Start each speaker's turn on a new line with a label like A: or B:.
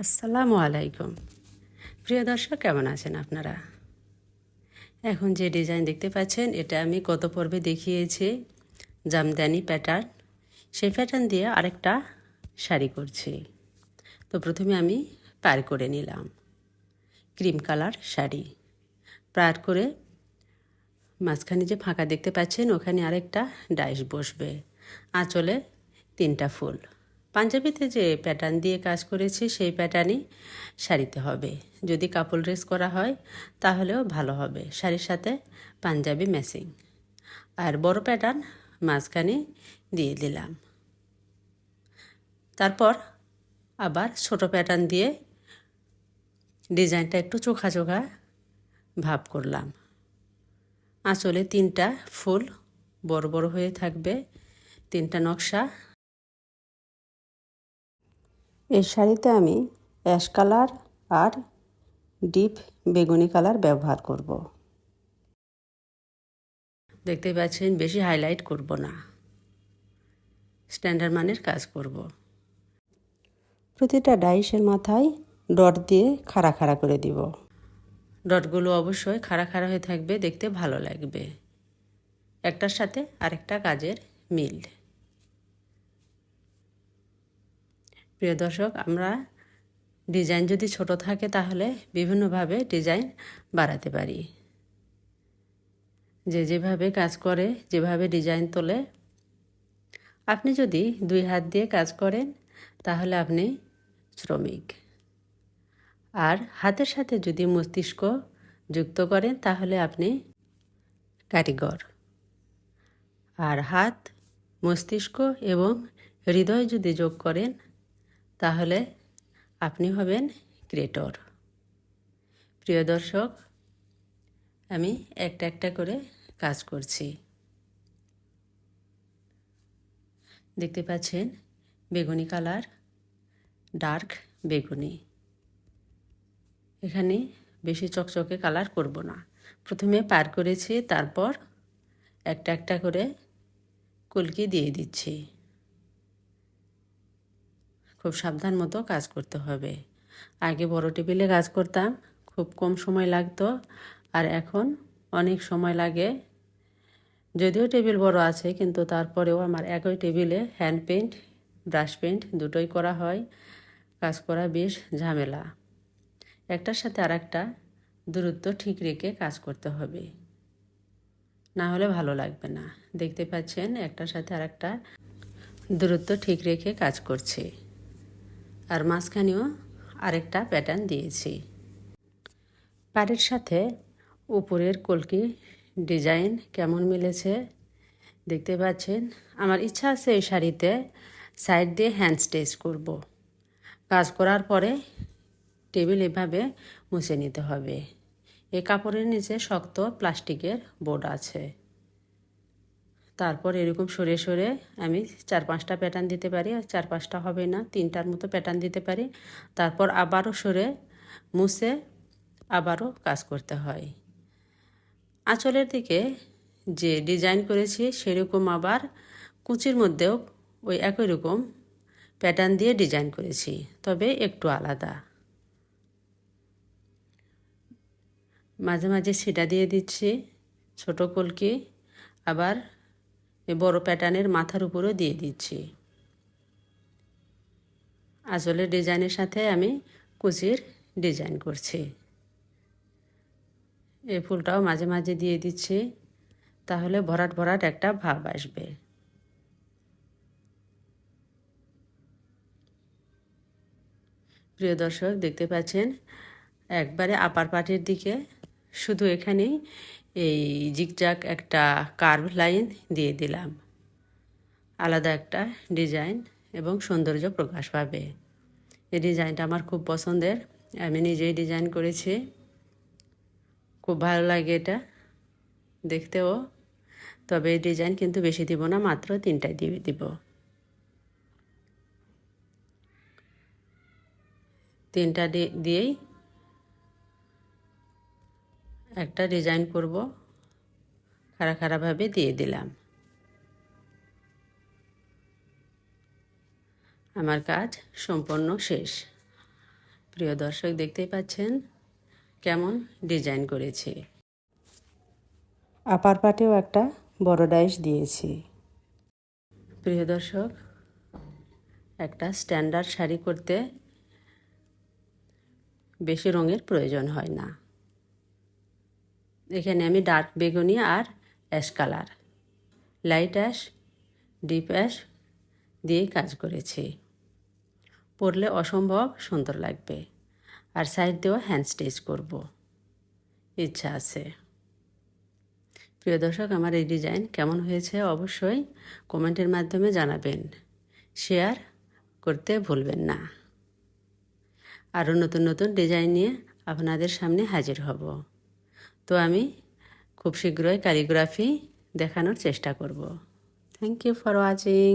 A: আসসালামু আলাইকুম। প্রিয় দর্শক, কেমন আছেন আপনারা? এখন যে ডিজাইন দেখতে পাচ্ছেন, এটা আমি গত পর্বে দেখিয়েছি, জামদানি প্যাটার্ন সেই প্যাটার্ন দিয়ে আরেকটা শাড়ি করছি। তো প্রথমে আমি পার করে নিলাম ক্রিম কালার শাড়ি। পার করে মাঝখানে যে ফাঁকা দেখতে পাচ্ছেন, ওখানে আরেকটা ডাইস বসবে। আঁচলে তিনটা ফুল। পাঞ্জাবিতে যে প্যাটার্ন দিয়ে কাজ করেছি, সেই প্যাটার্নই শাড়িতে হবে। যদি কাপড় ড্রেস করা হয়, তাহলেও ভালো হবে। শাড়ির সাথে পাঞ্জাবি ম্যাচিং আর বড় প্যাটার্ন মাঝখানে দিয়ে দিলাম। তারপর আবার ছোট প্যাটার্ন দিয়ে ডিজাইনটা একটু চোখা চোখা ভাব করলাম। আঁচলে তিনটা ফুল বড় বড় হয়ে থাকবে, তিনটা নকশা এই শাড়িতে আমি অ্যাশ কালার আর ডিপ বেগুনি কালার ব্যবহার করব। দেখতে পাচ্ছেন বেশি হাইলাইট করব না। স্ট্যান্ডার্ড মানের কাজ করব। প্রতিটা ডাইসের মাথায় ডট দিয়ে খাড়া খাড়া করে দিব। ডটগুলো অবশ্যই খাড়া খাড়া হয়ে থাকবে দেখতে ভালো লাগবে। একটার সাথে আরেকটা কাজের মিল। প্রিয় দর্শক, আমরা ডিজাইন যদি ছোট থাকে তাহলে বিভিন্নভাবে ডিজাইন বাড়াতে পারি। যে যেভাবে কাজ করে, যেভাবে ডিজাইন তোলে, আপনি যদি দুই হাত দিয়ে কাজ করেন তাহলে আপনি শ্রমিক। আর হাতের সাথে যদি মস্তিষ্ক যুক্ত করেন তাহলে আপনি কারিগর। আর হাত, মস্তিষ্ক এবং হৃদয় যদি যোগ করেন তাহলে আপনি হবেন ক্রিয়েটর। প্রিয় দর্শক, আমি একটা একটা করে কাজ করছি। দেখতে পাচ্ছেন, বেগুনি কালার, ডার্ক বেগুনি। এখানে বেশি চকচকে কালার করব না। প্রথমে পার করেছি, তারপর একটা একটা করে কুলকি দিয়ে দিচ্ছি। খুব সাবধান মতো কাজ করতে হবে। আগে বড় টেবিলে কাজ করতাম, খুব কম সময় লাগতো। আর এখন অনেক সময় লাগে। যদিও টেবিল বড় আছে, কিন্তু তারপরেও আমার একই টেবিলে হ্যান্ড পেন্ট ব্রাশ পেন্ট দুটোই করা হয়। কাজ করা বেশ ঝামেলা। একটার সাথে আর একটা দূরত্ব ঠিক রেখে কাজ করতে হবে। না হলে ভালো লাগবে না। দেখতে পাচ্ছেন, একটার সাথে আর একটা দূরত্ব ঠিক রেখে কাজ করছে। আর মাঝখানেও আরেকটা প্যাটার্ন দিয়েছি। পাড়ের সাথে উপরের কলকি ডিজাইন কেমন মিলেছে দেখতে পাচ্ছেন? আমার ইচ্ছা আছে এই শাড়িতে সাইড দিয়ে হ্যান্ড স্টেচ করব। কাজ করার পরে টেবিল এভাবে মুছে নিতে হবে। এ কাপড়ের নিচে শক্ত প্লাস্টিকের বোর্ড আছে। তারপর এরকম সরে সরে আমি চার পাঁচটা প্যাটার্ন দিতে পারি, আর চার পাঁচটা হবে না, তিনটার মতো প্যাটার্ন দিতে পারি। তারপর আবারও সরে মুছে আবারও কাজ করতে হয়। আঁচলের দিকে যে ডিজাইন করেছি সেরকম আবার কুচির মধ্যেও ওই একই রকম প্যাটার্ন দিয়ে ডিজাইন করেছি, তবে একটু আলাদা। মাঝে মাঝে সেটা দিয়ে দিচ্ছি, ছোট কলকি, আবার বড় প্যাটার্নের মাথার উপরেও দিয়ে দিচ্ছি। আসলে ডিজাইনের সাথে আমি কুচির ডিজাইন করছি। এই ফুলটাও মাঝে মাঝে দিয়ে দিচ্ছি, তাহলে ভরাট ভরাট একটা ভাব আসবে। প্রিয় দর্শক, দেখতে পাচ্ছেন, একবারে আপার পাটির দিকে শুধু এখানেই এই জিকজাক একটা কার্ভ লাইন দিয়ে দিলাম। আলাদা একটা ডিজাইন এবং সৌন্দর্য প্রকাশ পাবে। এই ডিজাইনটা আমার খুব পছন্দের। আমি নিজেই ডিজাইন করেছি। খুব ভালো লাগে এটা দেখতেও। তবে এই ডিজাইন কিন্তু বেশি দিব না, মাত্র তিনটায় দিয়ে দিব। তিনটা দিয়েই একটা ডিজাইন করব খাড়া খাড়াভাবে দিয়ে দিলাম। আমার কাজ সম্পূর্ণ শেষ। প্রিয় দর্শক দেখতেই পাচ্ছেন কেমন ডিজাইন করেছি। আপার পাটেও একটা বড় ডাইস দিয়েছি। প্রিয় দর্শক একটা স্ট্যান্ডার্ড শাড়ি করতে বেশি রঙের প্রয়োজন হয় না। এখানে আমি ডার্ক বেগুনি আর ash colour light ash deep ash দিয়েই কাজ করেছি। পরলে অসম্ভব সুন্দর লাগবে। আর সাইড দিয়েও হ্যান্ড স্টিচ করব। ইচ্ছা আছে। প্রিয় দর্শক, আমার এই ডিজাইন কেমন হয়েছে অবশ্যই কমেন্টের মাধ্যমে জানাবেন। শেয়ার করতে ভুলবেন না। আরও নতুন নতুন ডিজাইন নিয়ে আপনাদের সামনে হাজির হব। তো আমি খুব শীঘ্রই ক্যালিগ্রাফি দেখানোর চেষ্টা করব। Thank you for watching